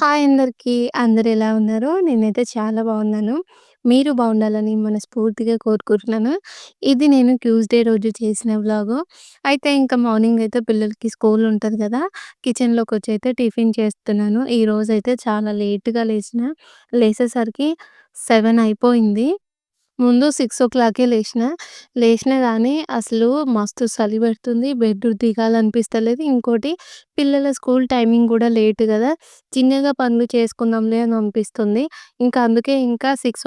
Hi అందరికీ. అందరూ ఎలా ఉన్నారు? నేనైతే చాలా బాగున్నాను. మీరు బాగుండాలని మనస్ఫూర్తిగా కోరుకుంటున్నాను. ఇది నేను ట్యూస్‌డే రోజు చేసిన వ్లాగు. అయితే ఇంకా మార్నింగ్ అయితే పిల్లలకి స్కూల్ ఉంటది కదా! కిచెన్‌లోకొచ్చి అయితే టిఫిన్ చేస్తున్నాను. ఈరోజైతే చాలా లేట్‌గా లేచిన. లేసేసరికి 7 అయిపోయింది. ముందు 6:00కే లేషిన. లేషినా గానీ అసలు మస్తు చలి పెడుతుంది. బెడ్ దిగాలనిపిస్తలేదు. ఇంకోటి పిల్లల స్కూల్ టైమింగ్ గూడా లేట్ గదా! చిన్నగా పనులు చేసుకుందాంలే అని అనిపిస్తుంది. ఇంకా అందుకే ఇంకా 6:00కి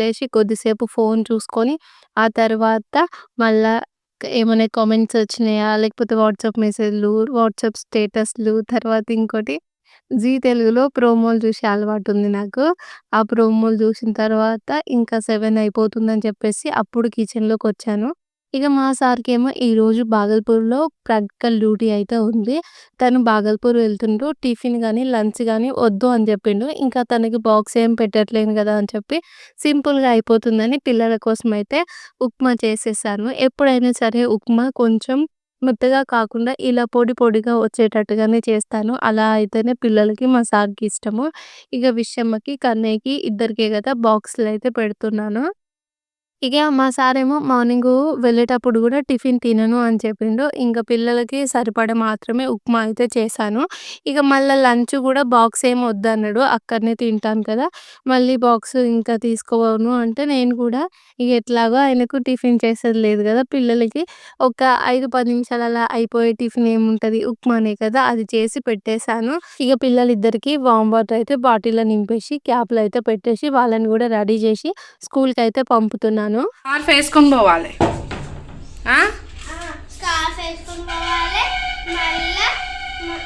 లేచి కొద్దిసేపు ఫోన్ చూసుకొని, ఆ తర్వాత మళ్ళా ఏమైనా కామెంట్స్ వచ్చినాయా? లేకపోతే వాట్సాప్ మెసేజ్‌లు, వాట్సాప్ స్టేటస్‌లు తర్వాత ఇంకోటి జీ తెలుగులో ప్రోమోలు చూసే అలవాటుంది నాకు. ఆ ప్రోమోలు చూసిన తర్వాత ఇంకా 7 అయిపోతుందని చెప్పేసి అప్పుడు కిచెన్‌లోకొచ్చాను. ఇక మా సార్‌కేమో ఈరోజు బాగల్పూర్‌లో ప్రాక్టికల్ డ్యూటీ అయితే ఉంది. తను బాగల్పూర్ వెళ్తుండు. టిఫిన్ గానీ, లంచ్ గానీ వద్దు అని చెప్పిండు. ఇంకా తనకి బాక్స్ ఏం పెట్టట్లేను కదా అని చెప్పి సింపుల్‌గా అయిపోతుందని పిల్లల కోసం అయితే ఉప్మా చేసేసాను. ఎప్పుడైనా సరే ఉప్మా కొంచెం మెత్తగా కాకుండా ఇలా పొడి పొడిగా వచ్చేటట్టుగానే చేస్తాను. అలా అయితేనే పిల్లలకి, మా సార్‌కి ఇష్టము. ఇక విషమ్మకి, కన్నయ్యకి ఇద్దరికే బాక్సులు అయితే పెడుతున్నాను. ఇక మా సారేమో మార్నింగ్ వెళ్ళేటప్పుడు కూడా టిఫిన్ తినను అని చెప్పిండు. ఇంకా పిల్లలకి సరిపడ మాత్రమే ఉప్మా అయితే చేశాను. ఇక మళ్ళీ లంచ్ కూడా బాక్స్ ఏమి వద్దన్నాడు. అక్కడనే తింటాను కదా! మళ్ళీ బాక్స్ ఇంకా తీసుకోను అంటే నేను కూడా ఇక ఎట్లాగో ఆయనకు టిఫిన్ చేసేది లేదు కదా పిల్లలకి ఒక ఐదు పది నిమిషాలు అలా అయిపోయే టిఫిన్ ఏముంటుంది ఉప్మానే కదా! అది చేసి పెట్టేసాను. ఇక పిల్లలిద్దరికి వామ్ వాటర్ అయితే బాటిల్‌లో నింపేసి, క్యాప్‌లో అయితే పెట్టేసి వాళ్ళని కూడా రెడీ చేసి స్కూల్కి అయితే పంపుతున్నాను. స్కార్ఫ్ వేసుకొని పోవాలి. ఆ? స్కార్ఫ్ వేసుకొని పోవాలి. మళ్ళా మ-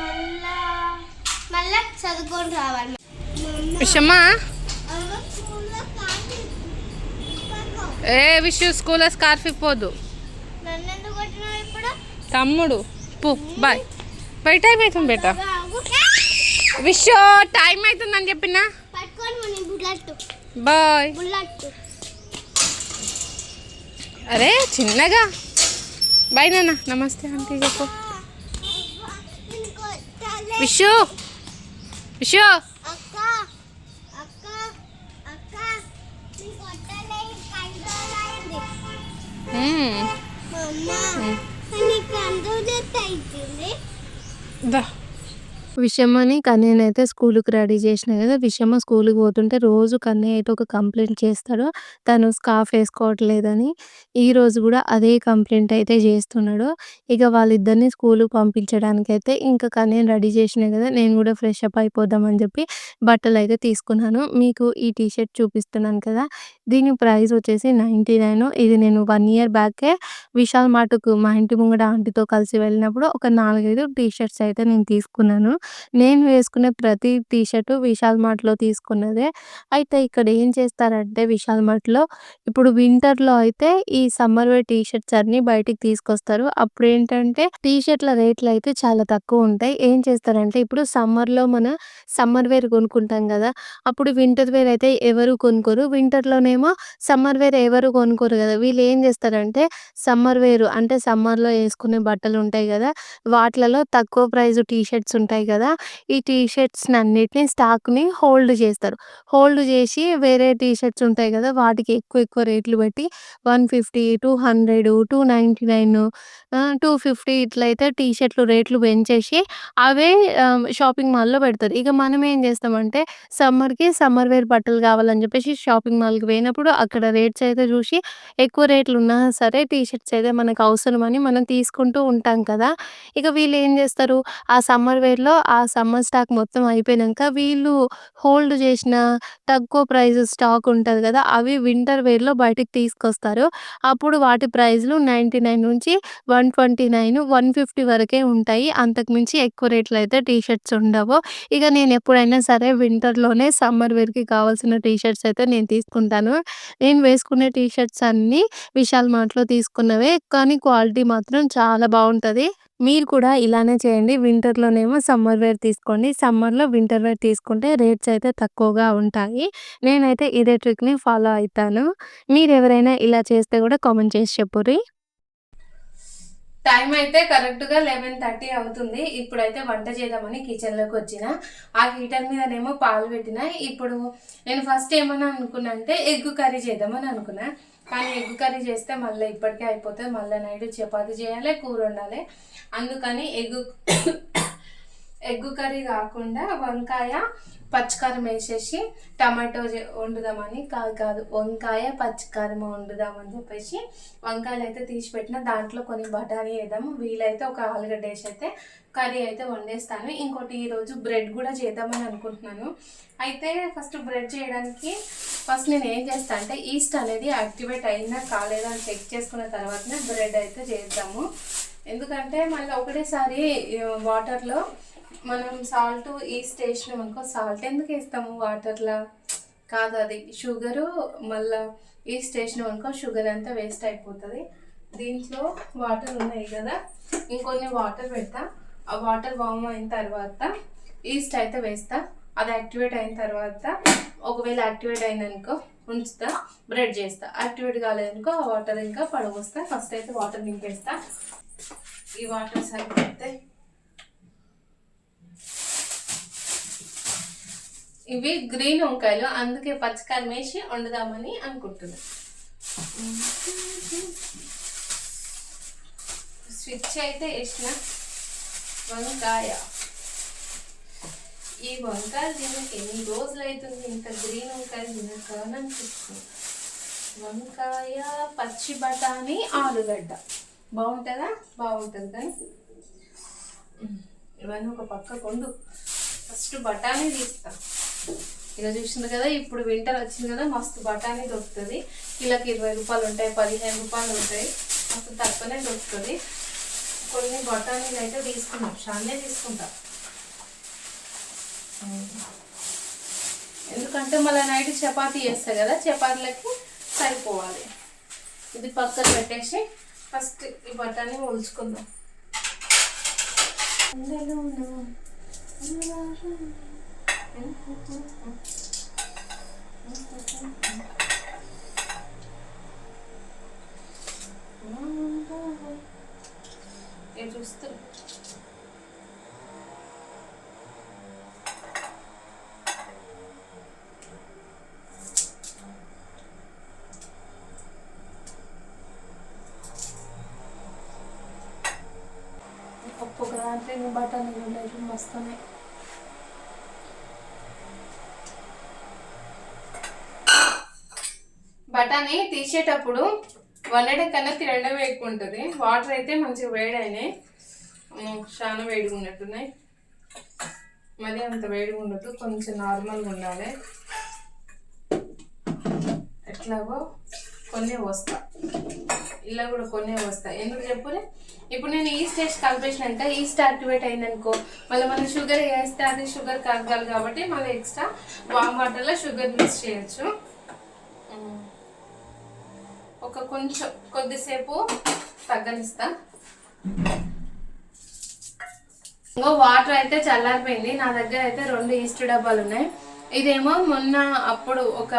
మళ్ళా మళ్ళా చదువుకొని రావాలి. విషమ్మా. ఏ విషు స్కూల్లో స్కార్ఫ్ ఇప్పోదు తమ్ముడు పో బాయ్. బై టైం అవుతుంది బేట. విషు టైం అవుతుందని చెప్పినా? బాయ్. అరే చిన్నగా. బాయ్ నాన్న నమస్తే ఆంటీ చెప్పు. విషు విషు. దా. విషమని కన్నయ్యనైతే స్కూలుకి రెడీ చేసినా కదా! విషమ స్కూల్కి పోతుంటే రోజు కన్నయ్య అయితే ఒక కంప్లైంట్ చేస్తాడు. తను స్కార్ఫ్ ఏసుకోవట్లేదని. ఈరోజు కూడా అదే కంప్లైంట్ అయితే చేస్తున్నాడు. ఇక వాళ్ళిద్దరిని స్కూలుకి పంపించడానికైతే ఇంకా కన్నయ్య రెడీ చేసినా కదా! నేను కూడా ఫ్రెష్ అప్ అయిపోదామని చెప్పి బట్టలు అయితే తీసుకున్నాను. మీకు ఈ టీ షర్ట్ చూపిస్తున్నాను కదా! దీని ప్రైస్ వచ్చేసి 99 ఇది నేను వన్ ఇయర్ బ్యాకే విశాల్ మాటకు మా ఇంటి ముంగట ఆంటీతో కలిసి వెళ్ళినప్పుడు ఒక 4, 5 టీ షర్ట్స్ అయితే నేను తీసుకున్నాను. నేను వేసుకునే ప్రతి టీ షర్టు విశాల్ మార్ట్‌లో తీసుకున్నదే. అయితే ఇక్కడ ఏం చేస్తారంటే విశాల్ మార్ట్‌లో ఇప్పుడు వింటర్‌లో అయితే ఈ సమ్మర్ వేర్ టీ షర్ట్స్ బయటికి తీసుకొస్తారు. అప్పుడు ఏంటంటే టీ షర్ట్‌ల రేట్లయితే చాలా తక్కువ ఉంటాయి ఏం చేస్తారంటే ఇప్పుడు సమ్మర్‌లో మన సమ్మర్ వేర్ కొనుక్కుంటాం కదా అప్పుడు వింటర్ వేర్ అయితే ఎవరు కొనుక్కోరు. వింటర్‌లోనేమో సమ్మర్ వేర్ ఎవరు కొనుక్కోరు కదా వీళ్ళు ఏం చేస్తారంటే సమ్మర్ వేరు అంటే సమ్మర్‌లో బట్టలు ఉంటాయి కదా వాటిలలో తక్కువ ప్రైస్ టీ షర్ట్స్ ఉంటాయి కదా ఈ టీ షర్ట్స్‌నన్నిటిని స్టాక్‌ని హోల్డ్ చేస్తారు. హోల్డ్ చేసి వేరే టీ షర్ట్స్ ఉంటాయి కదా వాటికి ఎక్కువ ఎక్కువ రేట్లు పెట్టి one fifty two hundred two ninety nine two fifty ఇట్లయితే టీ షర్ట్‌లు రేట్లు పెంచేసి అవే షాపింగ్ మాల్‌లో పెడతారు. ఇక మనం ఏం చేస్తామంటే సమ్మర్‌కి సమ్మర్ వేర్ బట్టలు కావాలని చెప్పేసి షాపింగ్ మాల్‌కి పోయినప్పుడు అక్కడ రేట్స్ అయితే చూసి ఎక్కువ రేట్లు ఉన్నా సరే టీ షర్ట్స్ అయితే మనకు అని మనం తీసుకుంటూ ఉంటాం కదా! ఇక వీళ్ళు ఏం చేస్తారు ఆ సమ్మర్ వేర్‌లో ఆ సమ్మర్ స్టాక్ మొత్తం అయిపోయినంక వీళ్ళు హోల్డ్ చేసిన తక్కువ ప్రైస్ స్టాక్ ఉంటది కదా అవి వింటర్ వేర్‌లో బయటికి తీసుకొస్తారు. అప్పుడు వాటి ప్రైస్‌లు 99 నుంచి 129, 150 వరకే ఉంటాయి. అంతకుమించి ఎక్కువ రేట్‌లో అయితే టీ షర్ట్స్ ఉండవు. ఇక నేను ఎప్పుడైనా సరే వింటర్‌లోనే సమ్మర్ వేర్‌కి కావాల్సిన టీ షర్ట్స్ అయితే నేను తీసుకుంటాను. నేను వేసుకునే టీ షర్ట్స్ అన్నీ విశాల్ మార్ట్‌లో తీసుకున్నవే. కానీ క్వాలిటీ మాత్రం చాలా బాగుంటుంది మీరు కూడా ఇలానే చేయండి. వింటర్‌లోనేమో సమ్మర్ వేర్ తీసుకోండి. సమ్మర్‌లో వింటర్ వేర్ తీసుకుంటే రేట్స్ అయితే తక్కువగా ఉంటాయి. నేనైతే ఇదే ట్రిక్‌ని ఫాలో అవుతాను మీరు ఎవరైనా ఇలా చేస్తే కూడా కామెంట్ చేసి చెప్పుర్రి. టైం అయితే కరెక్ట్గా లెవెన్ థర్టీ అవుతుంది ఇప్పుడైతే వంట చేద్దామని కిచెన్లోకి వచ్చిన ఆ హీటర్ మీదనేమో పాలు పెట్టిన ఇప్పుడు నేను ఫస్ట్ ఏమన్నా అనుకున్నా అంటే ఎగ్ కర్రీ చేద్దామని అనుకున్నా కానీ ఎగ్ కర్రీ చేస్తే మళ్ళీ ఇప్పటికే అయిపోతుంది మళ్ళీ నైట్ చపాతి చేయాలి కూర వండాలి. అందుకని ఎగ్ ఎగ్ కర్రీ కాకుండా వంకాయ పచ్చికారం వేసేసి టమాటో వండుదామని కాదు కాదు వంకాయ పచ్చికారం వండుదామని చెప్పేసి వంకాయలు అయితే తీసి పెట్టిన. దాంట్లో కొన్ని బఠానీ వేద్దాము వీలైతే ఒక ఆలుగడ్డ వేసి అయితే కర్రీ అయితే వండేస్తాను. ఇంకోటి ఈరోజు బ్రెడ్ కూడా చేద్దామని అనుకుంటున్నాను. అయితే ఫస్ట్ బ్రెడ్ చేయడానికి ఫస్ట్ నేను ఏం చేస్తాను అంటే ఈస్ట్ అనేది యాక్టివేట్ అయిందా కాలేదా అని చెక్ చేసుకున్న తర్వాతనే బ్రెడ్ అయితే చేద్దాము. ఎందుకంటే మళ్ళీ ఒకటేసారి వాటర్లో మనం సాల్ట్ ఈస్ట్ వేసినాం అనుకో సాల్ట్ ఎందుకు వేస్తాము వాటర్లో? కాదు అది షుగరు మళ్ళా ఈస్ట్ వేసినాం అనుకో షుగర్ అంతా వేస్ట్ అయిపోతుంది. దీంట్లో వాటర్ ఉన్నాయి కదా ఇంకొన్ని వాటర్ పెడతా. ఆ వాటర్ వామ్ అయిన తర్వాత ఈస్ట్ అయితే వేస్తా. అది యాక్టివేట్ అయిన తర్వాత ఒకవేళ యాక్టివేట్ అయిందనుకో ఉంచుతా బ్రెడ్ చేస్తా. యాక్టివేట్ కాలేదనుకో ఆ వాటర్ ఇంకా పడవస్తా ఫస్ట్ అయితే వాటర్ నింపేస్తా. ఈ వాటర్ సరిపోతే ఇవి గ్రీన్ వంకాయలు అందుకే పచ్చకారం వేసి వండుదామని అనుకుంటున్నా. స్విచ్ అయితే వేసిన వంకాయ. ఈ వంకాయలు తినక ఎన్ని రోజులు అవుతుంది ఇంత గ్రీన్ వంకాయలు తినక అని అనిపిస్తుంది. వంకాయ పచ్చి బఠానీ ఆలుగడ్డ. బాగుంటుందా? బాగుంటుంది కానీ. ఇవన్నీ ఒక పక్క కొండు. ఫస్ట్ బఠానీ తీస్తాను ఇక చూసింది కదా ఇప్పుడు వింటర్ వచ్చింది కదా మస్తు బఠానీ దొరుకుతుంది. కిలోకి ఇరవై రూపాయలు ఉంటాయి పదిహేను రూపాయలు ఉంటాయి. మస్తు తక్కువనే దొరుకుతుంది. కొన్ని బఠానీలు అయితే తీసుకున్నాం షాన్నే తీసుకుంటాం. ఎందుకంటే మళ్ళీ నైట్ చపాతీ చేస్తా కదా చపాతీలకి సరిపోవాలి. ఇది పక్కన పెట్టేసి ఫస్ట్ ఈ బఠానీ ఒలుచుకుందాం. ఏ చూస్తారు ఒక్కొక్క దాంట్లో ఎన్ని బఠానీలు ఉన్నాయి మస్తున్నాయి బఠానీ తీసేటప్పుడు వండడం కన్నా తినడం ఎక్కువ ఉంటుంది వాటర్ అయితే మంచిగా వేడైనాయి. చాలా వేడిగా ఉన్నట్టున్నాయి మరి అంత వేడిగా ఉండదు కొంచెం నార్మల్గా ఉండాలి. ఎట్లాగో కొన్ని వస్తా. ఇలా కూడా కొన్ని వస్తా. ఎందుకు చెప్పులే? ఇప్పుడు నేను ఈ స్టేజ్ కలిపేసినాక ఈస్ట్ యాక్టివేట్ అయిందనుకో మళ్ళీ మనం షుగర్ వేస్తే అది షుగర్ కలగాలి కాబట్టి మళ్ళీ ఎక్స్ట్రా వామ్ వాటర్లో షుగర్ మిక్స్ చేయొచ్చు. ఒక కొంచెం కొద్దిసేపు తగ్గనిస్తా ఇంకో వాటర్ అయితే చల్లారిపోయింది. నా దగ్గర అయితే రెండు ఈస్ట్ డబ్బాలు ఉన్నాయి. ఇదేమో మొన్న అప్పుడు ఒక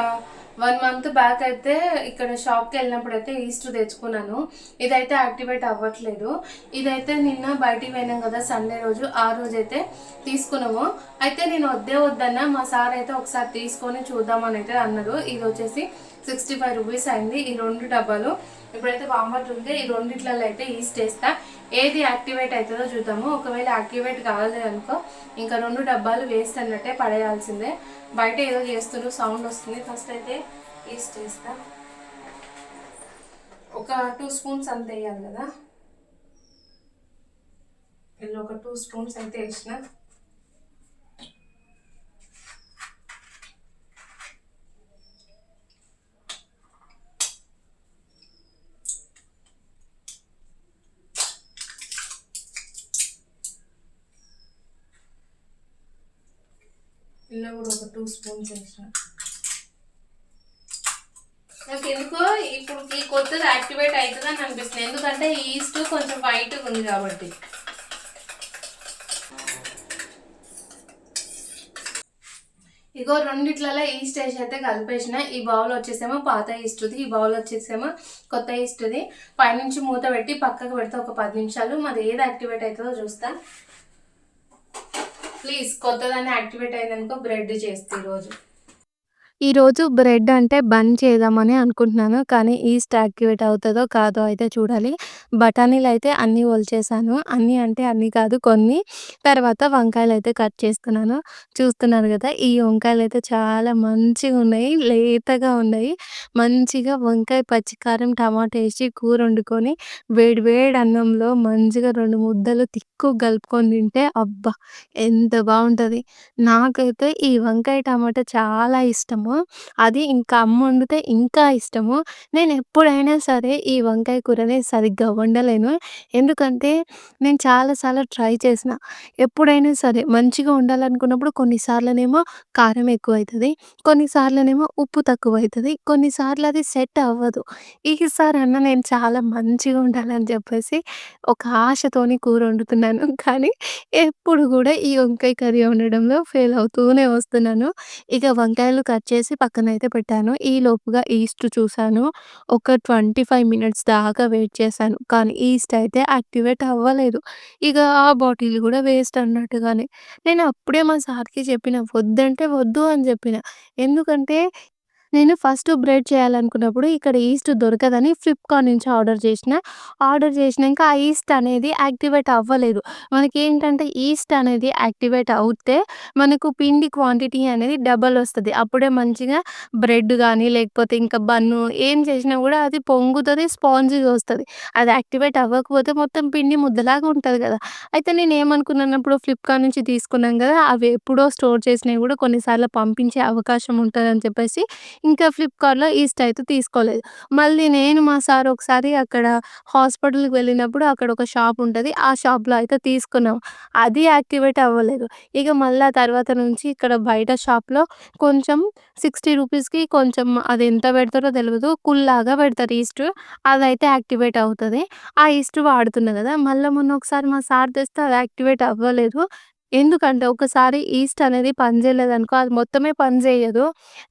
వన్ మంత్ బ్యాక్ అయితే ఇక్కడ షాప్కి వెళ్ళినప్పుడు అయితే ఈస్ట్ తెచ్చుకున్నాను. ఇదైతే యాక్టివేట్ అవ్వట్లేదు. ఇదైతే నిన్న బయటికి పోయినాం కదా సండే రోజు. ఆ రోజు అయితే తీసుకున్నాము. అయితే నేను వద్దే వద్దన్నా మా సార్ అయితే ఒకసారి తీసుకొని చూద్దామని అయితే అన్నారు ఇది వచ్చేసి సిక్స్టీ ఫైవ్ రూపీస్ అయింది ఈ రెండు డబ్బాలు. ఇప్పుడైతే వామట్ ఉంటే ఈ రెండిట్లలో అయితే ఈస్ట్ చేస్తా. ఏది యాక్టివేట్ అవుతుందో చూద్దాము. ఒకవేళ యాక్టివేట్ కాలేదనుకో ఇంకా రెండు డబ్బాలు వేస్ట్ అన్నట్టే పడేయాల్సిందే. బయట ఏదో చేస్తున్నారు సౌండ్ వస్తుంది. ఫస్ట్ అయితే ఈస్ట్ చేస్తా. ఒక టూ స్పూన్స్ అంత వేయాలి కదా. ఇందులో ఒక టూ స్పూన్స్ అయితే వేసిన. ఇందులో కూడా ఒక టూ స్పూన్స్ వేసిన. నాకు ఎందుకో ఇప్పుడు ఈ కొత్తది యాక్టివేట్ అవుతుంది అని అనిపిస్తుంది. ఎందుకంటే ఈస్ట్ కొంచెం వైట్ ఉంది కాబట్టి. ఇగో రెండిట్లలో ఈస్ట్ వేసి అయితే కలిపేసిన. ఈ బౌల్ వచ్చేసేమో పాత ఈస్ట్ది ఈ బౌల్ వచ్చేసేమో కొత్త ఈస్ట్ది. పైనుంచి మూత పెట్టి పక్కకు పెడితే ఒక పది నిమిషాలు. మరి ఏది యాక్టివేట్ అవుతుందో చూస్తా. ప్లీజ్ కొత్తదాన్ని యాక్టివేట్ అయిందనుకో బ్రెడ్ చేస్తే ఈరోజు ఈరోజు బ్రెడ్ అంటే బన్ చేద్దామని అనుకుంటున్నాను కానీ ఈస్ట్ యాక్టివేట్ అవుతుందో కాదో అయితే చూడాలి. బఠానీలు అయితే అన్నీ వల్చేసాను అన్నీ అంటే అన్నీ కాదు కొన్ని. తర్వాత వంకాయలు అయితే కట్ చేసుకున్నాను. చూస్తున్నారు కదా ఈ వంకాయలు అయితే చాలా మంచిగా ఉన్నాయి లేతగా ఉన్నాయి. మంచిగా వంకాయ పచ్చికారం టమాటా వేసి కూర వండుకొని వేడి వేడి అన్నంలో మంచిగా రెండు ముద్దలు ఎక్కువ కలుపుకొని తింటే అబ్బా! ఎంత బాగుంటుంది. నాకైతే ఈ వంకాయ టమాటా చాలా ఇష్టము. అది ఇంకా అమ్మ వండితే ఇంకా ఇష్టము. నేను ఎప్పుడైనా సరే ఈ వంకాయ కూరని సరిగ్గా వండలేను. ఎందుకంటే నేను చాలాసార్లు ట్రై చేసిన. ఎప్పుడైనా సరే మంచిగా వండాలనుకున్నప్పుడు కొన్నిసార్లునేమో కారం ఎక్కువ అవుతుంది కొన్నిసార్లునేమో ఉప్పు తక్కువ అవుతుంది కొన్నిసార్లు అది సెట్ అవ్వదు. ఈసారి అన్న నేను చాలా మంచిగా ఉండాలని చెప్పేసి ఒక ఆశతోని కూర వండుతున్నాను కానీ ఎప్పుడు కూడా ఈ వంకాయ కర్రీ వండడంలో ఫెయిల్ అవుతూనే వస్తున్నాను. ఇక వంకాయలు కట్ చేసి పక్కనైతే పెట్టాను. ఈ లోపుగా ఈస్ట్ చూసాను ఒక ట్వంటీ ఫైవ్ మినిట్స్ దాకా వెయిట్ చేశాను. కానీ ఈస్ట్ అయితే యాక్టివేట్ అవ్వలేదు. ఇక ఆ బాటిల్ కూడా వేస్ట్ అన్నట్టుగానే. నేను అప్పుడే మా సార్కి చెప్పిన వద్దంటే వద్దు అని చెప్పిన. ఎందుకంటే నేను ఫస్ట్ బ్రెడ్ చేయాలనుకున్నప్పుడు ఇక్కడ ఈస్ట్ దొరకదని ఫ్లిప్కార్ట్ నుంచి ఆర్డర్ చేసిన. ఆర్డర్ చేసినాక ఆ ఈస్ట్ అనేది యాక్టివేట్ అవ్వలేదు. మనకి ఏంటంటే ఈస్ట్ అనేది యాక్టివేట్ అవుతే మనకు పిండి క్వాంటిటీ అనేది డబల్ వస్తుంది. అప్పుడే మంచిగా బ్రెడ్ కానీ లేకపోతే ఇంకా బన్ను ఏం చేసినా కూడా అది పొంగుతుంది స్పాంజీగా వస్తుంది. అది యాక్టివేట్ అవ్వకపోతే మొత్తం పిండి ముద్దలాగా ఉంటుంది కదా. అయితే నేను ఏమనుకున్నానప్పుడు ఫ్లిప్కార్ట్ నుంచి తీసుకున్నాం కదా అవి ఎప్పుడో స్టోర్ చేసినవి కూడా కొన్నిసార్లు పంపించే అవకాశం ఉంటుందని చెప్పేసి ఇంకా ఫ్లిప్కార్ట్‌లో ఈస్ట్ అయితే తీసుకోలేదు. మళ్ళీ నేను మా సార్ ఒకసారి అక్కడ హాస్పిటల్‌కి వెళ్ళినప్పుడు అక్కడ ఒక షాప్ ఉంటుంది ఆ షాప్‌లో అయితే తీసుకున్నాం. అది యాక్టివేట్ అవ్వలేదు. ఇక మళ్ళీ తర్వాత నుంచి ఇక్కడ బయట షాప్‌లో కొంచెం 60 రూపీస్‌కి కొంచెం అది ఎంత పెడతారో తెలియదు కుల్లాగా పెడతారు ఈస్ట్. అదైతే యాక్టివేట్ అవుతుంది ఆ ఈస్ట్ వాడుతున్నా కదా! మళ్ళీ మొన్న ఒకసారి మా సార్ తెస్తే అది యాక్టివేట్ అవ్వలేదు. ఎందుకంటే ఒకసారి ఈస్ట్ అనేది పని చేయలేదనుకో అది మొత్తమే పని చేయదు.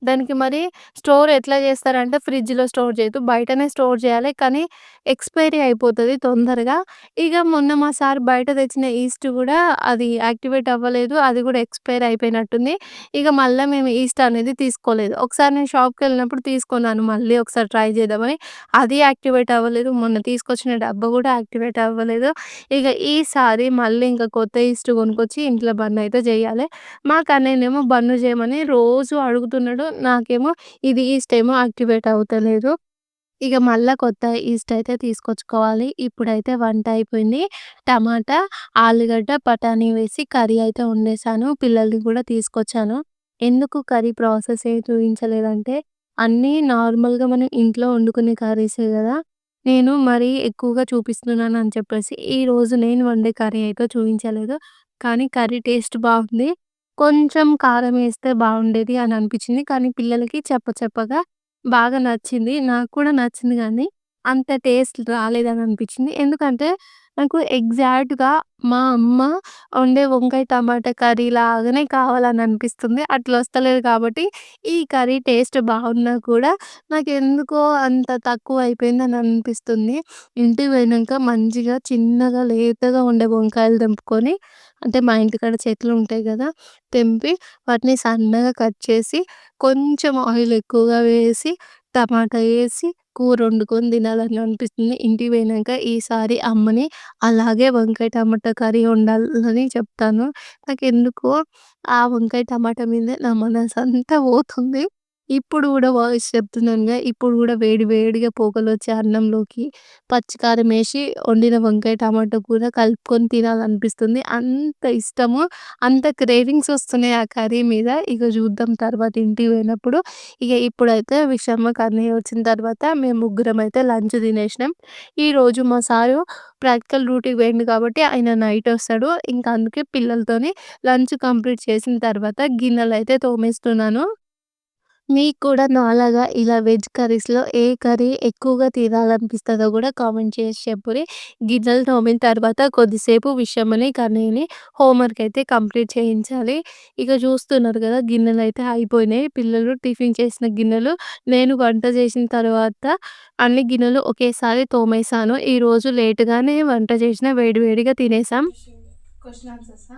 దానికి మరి స్టోర్ ఎట్లా చేస్తారంటే ఫ్రిడ్జ్‌లో స్టోర్ చేయదు బయటనే స్టోర్ చేయాలి. కానీ ఎక్స్‌పైరీ అయిపోతుంది తొందరగా. ఇక మొన్న మా సార్ బయట తెచ్చిన ఈస్ట్ కూడా అది యాక్టివేట్ అవ్వలేదు. అది కూడా ఎక్స్‌పైర్ అయిపోయినట్టుంది. ఇక మళ్ళీ మేము ఈస్ట్ అనేది తీసుకోలేదు. ఒకసారి నేను షాప్కి వెళ్ళినప్పుడు తీసుకున్నాను మళ్ళీ ఒకసారి ట్రై చేద్దామని. అది యాక్టివేట్ అవ్వలేదు. మొన్న తీసుకొచ్చిన డబ్బా కూడా యాక్టివేట్ అవ్వలేదు. ఇక ఈసారి మళ్ళీ ఇంకా కొత్త ఈస్ట్ కొనుక్కొచ్చి ఇంట్లో బన్ అయితే చేయాలి. మా కన్నయ్యనేమో బన్ను చేయమని రోజు అడుగుతున్నాడు. నాకేమో ఇది ఈస్ట్ ఏమో యాక్టివేట్ అవుతలేదు. ఇక మళ్ళీ కొత్త ఈస్ట్ అయితే తీసుకొచ్చుకోవాలి. ఇప్పుడైతే వంట అయిపోయింది. టమాటా, ఆలుగడ్డ, బఠానీ వేసి కర్రీ అయితే వండేసాను. పిల్లల్ని కూడా తీసుకొచ్చాను. ఎందుకు కర్రీ ప్రాసెస్ ఏం చూపించలేదంటే అన్నీ నార్మల్‌గా మనం ఇంట్లో వండుకునే కర్రీసే కదా నేను మరీ ఎక్కువగా చూపిస్తున్నాను అని చెప్పేసి ఈరోజు నేను వండే కర్రీ అయితే చూపించలేదు కానీ కర్రీ టేస్ట్ బాగుంది. కొంచెం కారం ఏస్తే బాగుండేది అని అనిపించింది. కానీ పిల్లలకి చెప్ప చెప్పగా బాగా నచ్చింది. నాకు కూడా నచ్చింది కానీ అంత టేస్ట్ రాలేదని అనిపించింది. ఎందుకంటే నాకు ఎగ్జాక్ట్‌గా మా అమ్మ వండే వంకాయ టమాటా కర్రీ లాగానే కావాలని అనిపిస్తుంది. అట్లా వస్తలేదు కాబట్టి ఈ కర్రీ టేస్ట్ బాగున్నా కూడా నాకు ఎందుకో అంత తక్కువ అయిపోయింది అని అనిపిస్తుంది. ఇంటికి పోయినాక మంచిగా చిన్నగా లేతగా ఉండే వంకాయలు తెంపుకొని అంటే మా ఇంటికాడ చెట్లు ఉంటాయి కదా తెంపి వాటిని సన్నగా కట్ చేసి కొంచెం ఆయిల్ ఎక్కువగా వేసి టమాటా వేసి కూర వండుకొని తినాలని అనిపిస్తుంది. ఇంటికి పోయినాక ఈసారి అమ్మని అలాగే వంకాయ టమాటా కర్రీ వండాలని చెప్తాను. నాకెందుకో ఆ వంకాయ టమాటా మీదే నా మనసంతా పోతుంది. ఇప్పుడు కూడా వాయిస్ చెప్తున్నానుగా ఇప్పుడు కూడా వేడి వేడిగా వచ్చే అన్నంలోకి పచ్చికారం వేసి వండిన వంకాయ టమాటా కూర కలుపుకొని తినాలనిపిస్తుంది. అంత ఇష్టము. అంత క్రేవింగ్స్ వస్తున్నాయి ఆ కర్రీ మీద. ఇక చూద్దాం తర్వాత ఇంటికి పోయినప్పుడు. ఇక ఇప్పుడైతే విషమ అన్నయ్య వచ్చిన తర్వాత మేము ముగ్గురం అయితే లంచ్ తినేసినాం. ఈరోజు మా సారు ప్రాక్టికల్ డ్యూటీకి పోయిండు కాబట్టి ఆయన నైట్ వస్తాడు. ఇంకా అందుకే పిల్లలతోని లంచ్ కంప్లీట్ చేసిన తర్వాత గిన్నెలు అయితే తోమేస్తున్నాను. మీకు కూడా నాలాగా ఇలా వెజ్ కర్రీస్‌లో ఏ కర్రీ ఎక్కువగా తినాలనిపిస్తుందో కూడా కామెంట్ చేసి చెప్పుర్రి. గిన్నెలు తోమిన తర్వాత కొద్దిసేపు విషయమని కన్నయ్యని హోంవర్క్ అయితే కంప్లీట్ చేయించాలి. ఇక చూస్తున్నారు కదా గిన్నెలు అయితే అయిపోయినాయి. పిల్లలు టిఫిన్ చేసిన గిన్నెలు, నేను వంట చేసిన తర్వాత అన్ని గిన్నెలు ఒకేసారి తోమేశాను. ఈరోజు లేట్‌గానే వంట చేసిన వేడివేడిగా తినేసాం. క్వశ్చన్ ఆన్సర్సా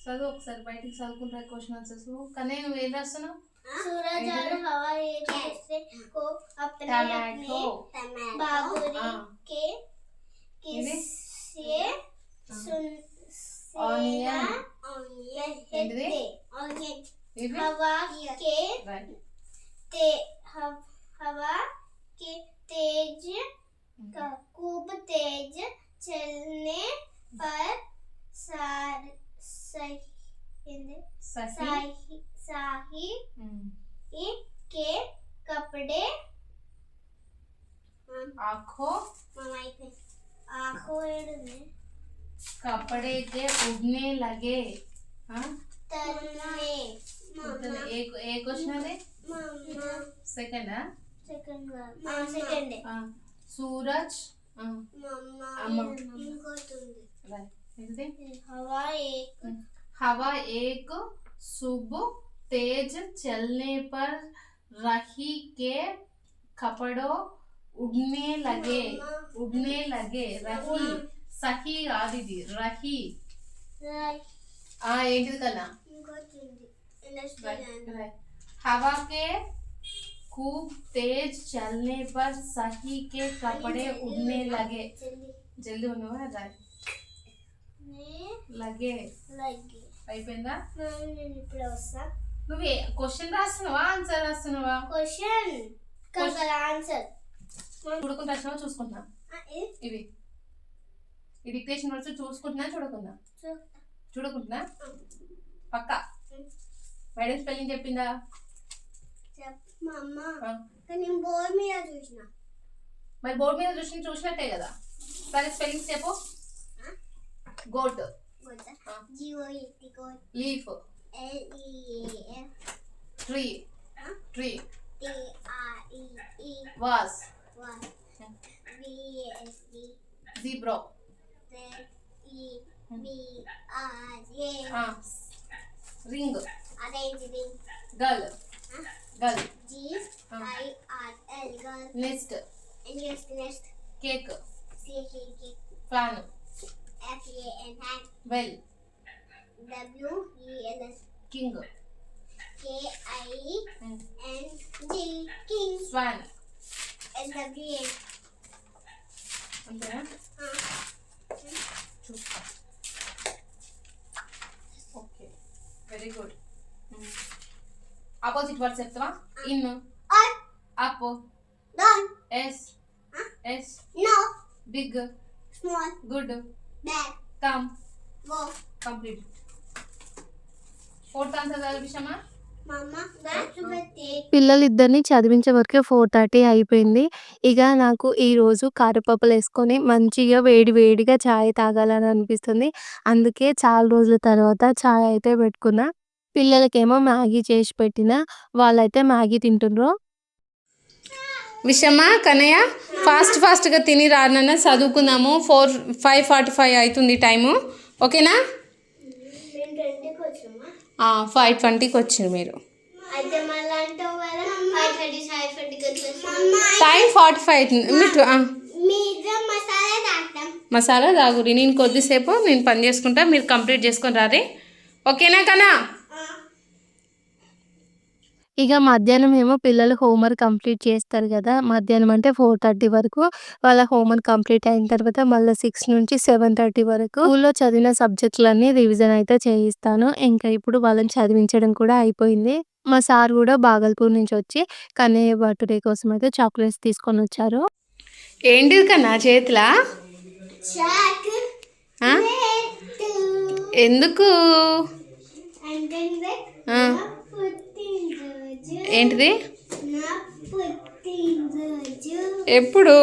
చదువు ఒకసారి బయటికి చదువుకుంటా క్వశ్చన్ ఆన్సర్స్ కానీ నువ్వు ఏం రాస్తున్నావు सूरज और हवा एक दूसरे को अपने अपने बाबूरी के किस्से सुन हवा के ते हवा के तेज खूब तेज चलने पर सार सही। सही साही के कपड़े आँखों कपड़े के उगने लगे हाँ? तरने उतने एक एक क्वेश्चन है? सेकंड है? सेकंड हाँ सेकंड हाँ। सूरज हाँ। अम्मा। इनको तुम राइट हवा एक। हवा एक सुबह तेज चलने पर रही के कपड़ों उड़ने लगे उड़ने लगे रही सही आदि रही ఆ ఏంటిది కన్నా इनको तुम Right, इंडस्ट्री right. हवा के खूब तेज चलने पर सही के कपड़े उड़ने लगे जल्दी జల్దీ ఉన్నావా రైట్ ने లగే लगी అయిపోయిందా मम्मी నేను ఇప్పుడు వస్తా నువ్వు క్వశ్చన్ రాస్తున్నావా? ఆన్సర్ రాస్తున్నావా? క్వశ్చన్ కదా ఆన్సర్ చూడకుండా రాసినావా చూసుకుంటున్నా ఇవి. ఈ డిక్టేషన్ వర్డ్స్ చూసుకుంటున్నా చూడకుండా? చూడకుంటున్నా పక్క. మేడం స్పెల్లింగ్ చెప్పిందా? బోర్డు మీద చూసిన. మరి బోర్డు మీద చూసి చూసినట్టే కదా? సరే స్పెల్లింగ్ చెప్పు. Goat Tree. Huh? Tree. T R E E. Was. Was. V S D. Zebra. Z E B R A. Ah. Ring. Arrange ring. Girl. Huh? Girl. Ah. Girl. List. List list. Cake. C A cake. Fan. F A N hand. Well. W E L S. F A N hand well W E L S king K I N G king swan S W A అంతేనా చూస్తా okay very good opposite words చెప్తావా in or up down yes yes no big small good bad come go complete పిల్లలిద్దరిని చదివించే వరకే 4:30 అయిపోయింది. ఇక నాకు ఈరోజు కారపప్పులేసుకొని మంచిగా వేడి వేడిగా చాయ్ తాగాలని అనిపిస్తుంది. అందుకే చాలా రోజుల తర్వాత చాయ్ అయితే పెట్టుకున్నా. పిల్లలకేమో మ్యాగీ చేసి పెట్టినా. వాళ్ళైతే మ్యాగీ తింటుండ్రు. విషమ్మా కన్నయ్య ఫాస్ట్ ఫాస్ట్గా తిని రానన్న చదువుకుందాము ఫోర్ ఫైవ్ ఫార్టీ ఫైవ్ అవుతుంది టైము ఓకేనా ఫైవ్ ట్వంటీకి వచ్చింది మీరు. టైం ఫార్టీ ఫైవ్ అవుతుంది మీరు మసాలా దాగురి నేను కొద్దిసేపు నేను పని చేసుకుంటా మీరు కంప్లీట్ చేసుకొని రారే. ఓకేనా కన్నా? ఇక మధ్యాహ్నం ఏమో పిల్లలు హోంవర్క్ కంప్లీట్ చేస్తారు కదా! మధ్యాహ్నం అంటే 4:30 వరకు వాళ్ళ హోంవర్క్ కంప్లీట్ అయిన తర్వాత మళ్ళీ 6 నుంచి 7:30 వరకు స్కూల్‌లో చదివిన సబ్జెక్టులన్నీ రివిజన్ అయితే చేయిస్తాను. ఇంకా ఇప్పుడు వాళ్ళని చదివించడం కూడా అయిపోయింది. మా సార్ కూడా బాగల్పూర్ నుంచి వచ్చి కన్నయ్య బర్త్‌డే కోసం అయితే చాక్లెట్స్ తీసుకొనొచ్చారు. ఏంటిది కన్నా చేతిలా? ఎందుకు ఏంటిది? ఎప్పుడు?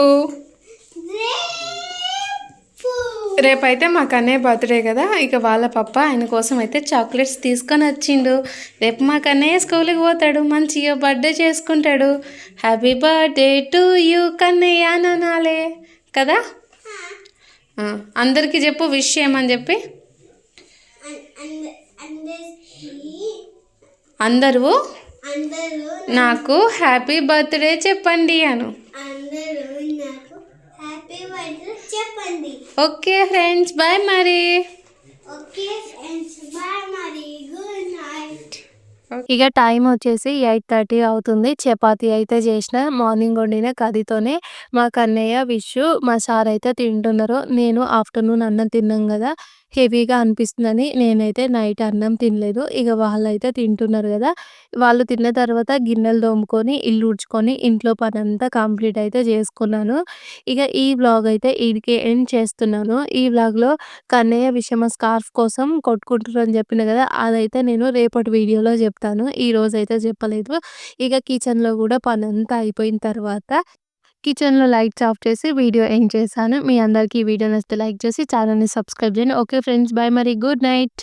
రేపు. రేపైతే మా కన్నయ్య బర్త్డే కదా ఇక వాళ్ళ పప్ప ఆయన కోసం అయితే చాక్లెట్స్ తీసుకొని వచ్చిండు. రేపు మా కన్నయ్య స్కూల్కి పోతాడు మంచిగా బర్త్డే చేసుకుంటాడు. Happy birthday to you Kannayya అని అనాలే కదా అందరికీ చెప్పు విష్ చేయమని చెప్పి? అందరూ? నాకు హ్యాపీ బర్త్డే చెప్పండి అను. చెప్పండి. ఓకే ఫ్రెండ్స్ బాయ్ మరి. ఓకే ఫ్రెండ్స్ బాయ్ మరి. Good night. ఇక టైం వచ్చేసి ఎయిట్ థర్టీ అవుతుంది. చపాతీ అయితే చేసిన మార్నింగ్ వండిన కర్రీతోనే మా కన్నయ్య విష్ మా సార్ అయితే తింటున్నారు. నేను ఆఫ్టర్నూన్ అన్నం తిన్నాం కదా. హెవీగా అనిపిస్తుందని నేనైతే నైట్ అన్నం తినలేదు. ఇక వాళ్ళైతే తింటున్నారు కదా వాళ్ళు తిన్న తర్వాత గిన్నెలు తోముకొని ఇల్లు ఊడ్చుకొని ఇంట్లో పని అంతా కంప్లీట్ అయితే చేసుకున్నాను. ఇక ఈ వ్లాగ్ అయితే ఇదికే ఎండ్ చేస్తున్నాను. ఈ వ్లాగ్లో కన్నయ్య విషమ స్కార్ఫ్ కోసం కొట్టుకుంటున్నారు అని చెప్పిన కదా అదైతే నేను రేపటి వీడియోలో చెప్తాను. ఈ రోజు అయితే చెప్పలేదు. ఇక కిచెన్లో కూడా పని అంతా అయిపోయిన తర్వాత కిచెన్లో లైట్స్ ఆఫ్ చేసి వీడియో ఏం చేశాను. మీ అందరికీ ఈ వీడియో నచ్చితే లైక్ చేసి ఛానల్ని సబ్స్క్రైబ్ చేయండి. ఓకే ఫ్రెండ్స్ బాయ్ మరి. Good night.